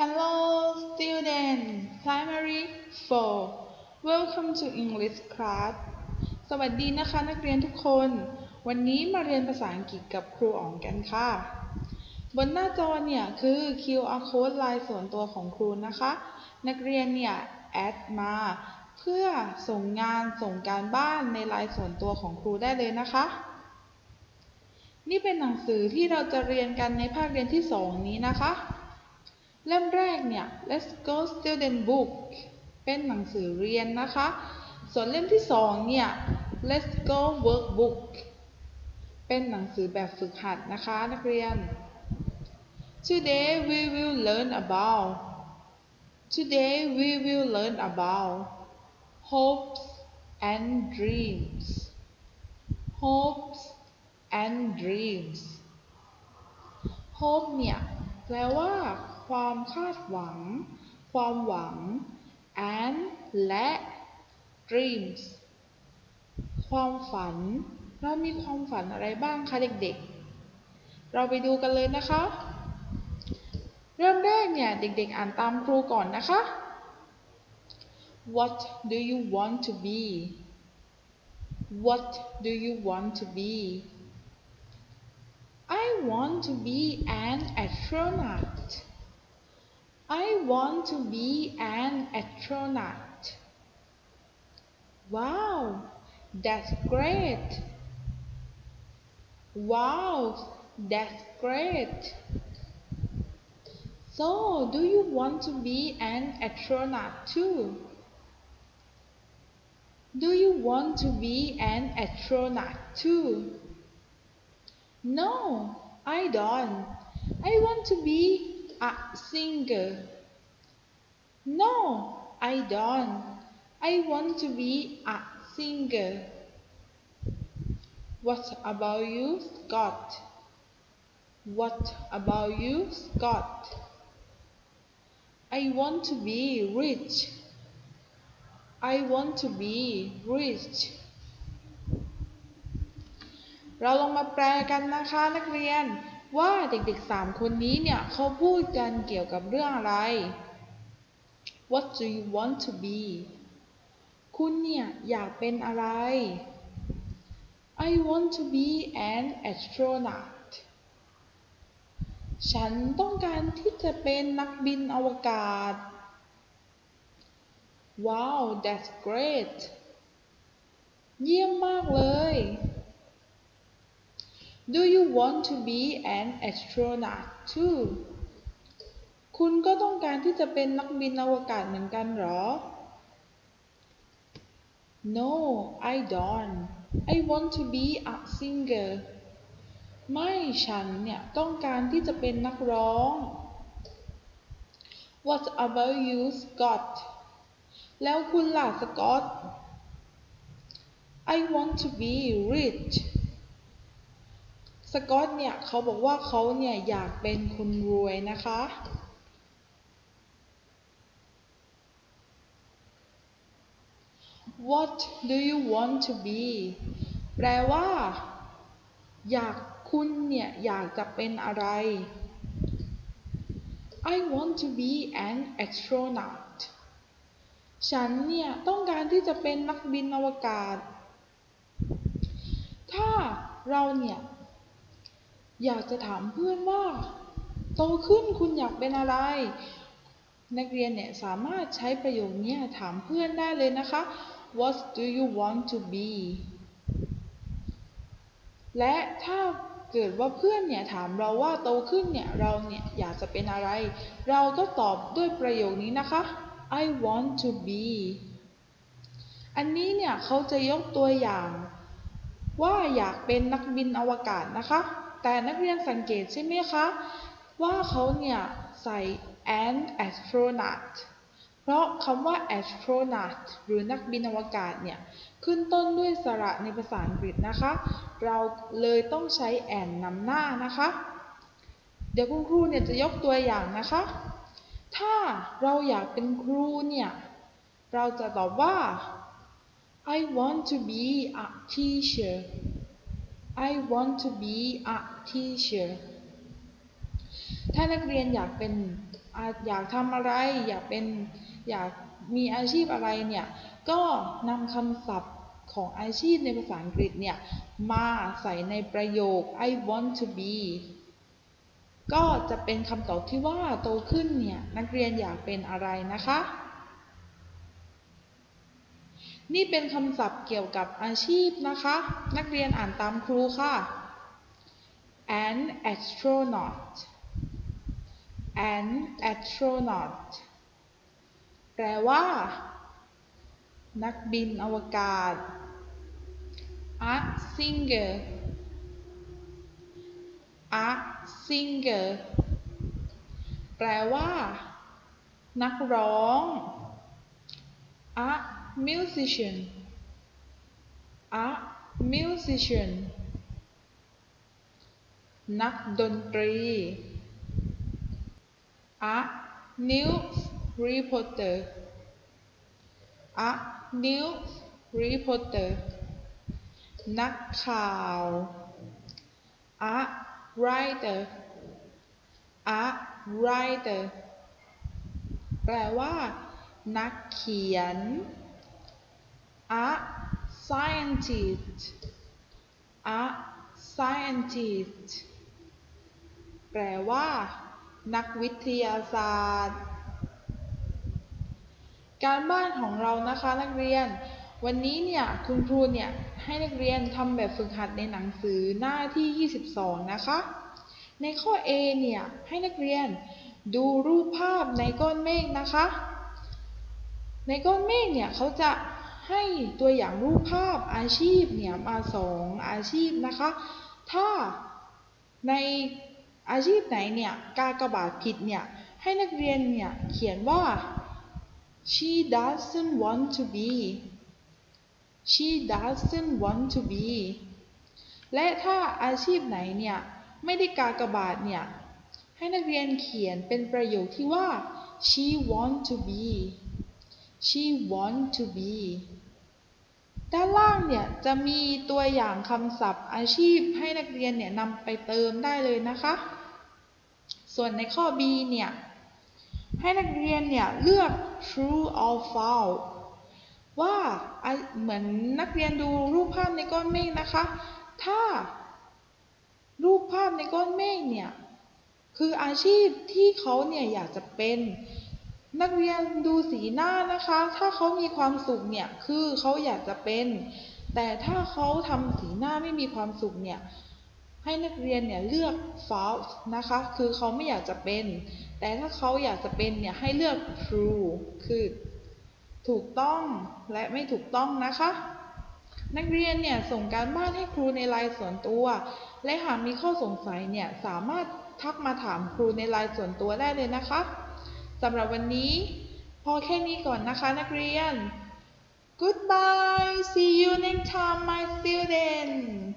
Hello, student. Primary 4. Welcome to English class. สวัสดีนะคะนักเรียนทุกคน วันนี้มาเรียนภาษาอังกฤษกับครูอ๋องกันค่ะ บนหน้าจอเนี่ยคือ QR code ลน์ส่วนตัวของครูนะคะ นักเรียนเนี่ยแอดมา เพื่อส่งงานส่งการบ้านในลน์ส่วนตัวของครูได้เลยนะคะ นี่เป็นหนังสือที่เราจะเรียนกันในภาคเรียนที่ 2 นี้นะคะ เล่มแรกเนี่ย Let's Go Student Book เป็นหนังสือเรียนนะคะ ส่วนเล่มที่2เนี่ย Let's Go Workbook เป็นหนังสือแบบฝึกหัดนะคะนักเรียน Today we will learn about Today we will learn about hopes and dreams hopes and dreams hope เนี่ย แปลว่า ความคาดหวัง ความหวัง and และ dreams ความฝัน เรามีความฝันอะไรบ้างคะเด็กๆ เราไปดูกันเลยนะคะ เริ่มแรกเนี่ยเด็กๆ อ่านตามครูก่อนนะคะ What do you want to be What do you want to be I want to be an astronaut. I want to be an astronaut. Wow, that's great. Wow, that's great. So, do you want to be an astronaut too? Do you want to be an astronaut too? No, I don't. I want to be a singer. No, I don't. I want to be a singer. What about you, Scott? What about you, Scott? I want to be rich. I want to be rich. เราลองมาแปลกันนะคะนักเรียน ว่าเด็กๆสามคนนี้เนี่ยเขาพูดกันเกี่ยวกับเรื่องอะไร What do you want to be คุณเนี่ยอยากเป็นอะไร I want to be an astronaut ฉันต้องการที่จะเป็นนักบินอวกาศ Wow that's great เยี่ยมมากเลย Do you want to be an astronaut too คุณก็ต้องการที่จะเป็นนักบินอวกาศเหมือนกันหรอ No I don't I want to be a singer ไม่ฉันเนี่ยต้องการที่จะเป็นนักร้อง What about you Scott แล้วคุณล่ะสกอต I want to be rich สกอตเนี่ยเขาบอกว่าเขาเนี่ยอยากเป็นคนรวยนะคะ What do you want to be แปลว่า อยากคุณเนี่ย อยากจะเป็นอะไร I want to be an astronaut ฉันเนี่ย ต้องการที่จะเป็นนักบินอวกาศ ถ้าเราเนี่ย อยากจะถามเพื่อนว่า โตขึ้นคุณอยากเป็นอะไร นักเรียนเนี่ยสามารถใช้ประโยคนี้ถามเพื่อนได้เลยนะคะ What do you want to be และถ้าเกิดว่าเพื่อนเนี่ยถามเราว่าโตขึ้นเนี่ยเราเนี่ยอยากจะเป็นอะไร เราก็ตอบด้วยประโยคนี้นะคะ I want to be อันนี้เนี่ยเขาจะยกตัวอย่าง ว่าอยากเป็นนักบินอวกาศนะคะ แต่นักเรียนสังเกตใช่ไหมคะ ว่าเขาเนี่ยใส่ an astronaut เพราะคำว่า astronaut หรือนักบินอวกาศเนี่ย ขึ้นต้นด้วยสระในภาษาอังกฤษนะคะ เราเลยต้องใช้ an นำหน้านะคะ เดี๋ยวคุณครูเนี่ยจะยกตัวอย่างนะคะ ถ้าเราอยากเป็นครูเนี่ย เราจะตอบว่า I want to be a teacher I want to be a teacher ถ้านักเรียนอยากเป็นอยากทำอะไร อยากเป็นอยากมีอาชีพอะไรเนี่ย ก็นำคำศัพท์ของอาชีพในภาษาอังกฤษเนี่ย มาใส่ในประโยค I want to be ก็จะเป็นคำตอบที่ว่าโตขึ้นเนี่ย นักเรียนอยากเป็นอะไรนะคะ นี่เป็นคำศัพท์เกี่ยวกับอาชีพนะคะ นักเรียนอ่านตามครูค่ะ an astronaut an astronaut แปลว่า นักบินอวกาศ a singer a singer แปลว่า นักร้อง a musician a musician นักดนตรี a news reporter a news reporter นักข่าว a writer a writer แปลว่า นักเขียน a scientist a scientist แปลว่า นักวิทยาศาสตร์ การบ้านของเรานะคะนักเรียน วันนี้เนี่ยคุณครูเนี่ยให้นักเรียนทำแบบฝึกหัดในหนังสือหน้าที่ 22 นะคะ ในข้อ A เนี่ยให้นักเรียนดูรูปภาพในก้อนเมฆนะคะ ในก้อนเมฆเนี่ยเขาจะ ให้ตัวอย่างรูปภาพอาชีพเนี่ยมาสองอาชีพนะคะ ถ้าในอาชีพไหนเนี่ยกากบาทผิดเนี่ยให้นักเรียนเนี่ยเขียนว่า she doesn't want to be she doesn't want to be และถ้าอาชีพไหนเนี่ยไม่ได้กากบาทเนี่ยให้นักเรียนเขียนเป็นประโยคที่ว่า she want to be she want to be ด้านล่างเนี่ยจะมีตัวอย่างคำศัพท์อาชีพให้นักเรียนเนี่ยนำไปเติมได้เลยนะคะ ส่วนในข้อ B เนี่ย ให้นักเรียนเนี่ยเลือก true or false ว่าเหมือนนักเรียนดูรูปภาพในก้อนเมฆนะคะ ถ้า รูปภาพในก้อนเมฆเนี่ย คืออาชีพที่เขาเนี่ยอยากจะเป็น นักเรียนดูสีหน้านะคะ ถ้าเขามีความสุขเนี่ย คือเขาอยากจะเป็น แต่ถ้าเขาทำสีหน้าไม่มีความสุขเนี่ย ให้นักเรียนเนี่ยเลือก false นะคะ คือเขาไม่อยากจะเป็น แต่ถ้าเขาอยากจะเป็นเนี่ยให้เลือก true คือถูกต้องและไม่ถูกต้องนะคะ นักเรียนเนี่ยส่งการบ้านให้ครูในไลน์ส่วนตัว และหากมีข้อสงสัยเนี่ยสามารถทักมาถามครูในไลน์ส่วนตัวได้เลยนะคะ สำหรับวันนี้ พอแค่นี้ก่อนนะคะนักเรียน Goodbye see you next time my students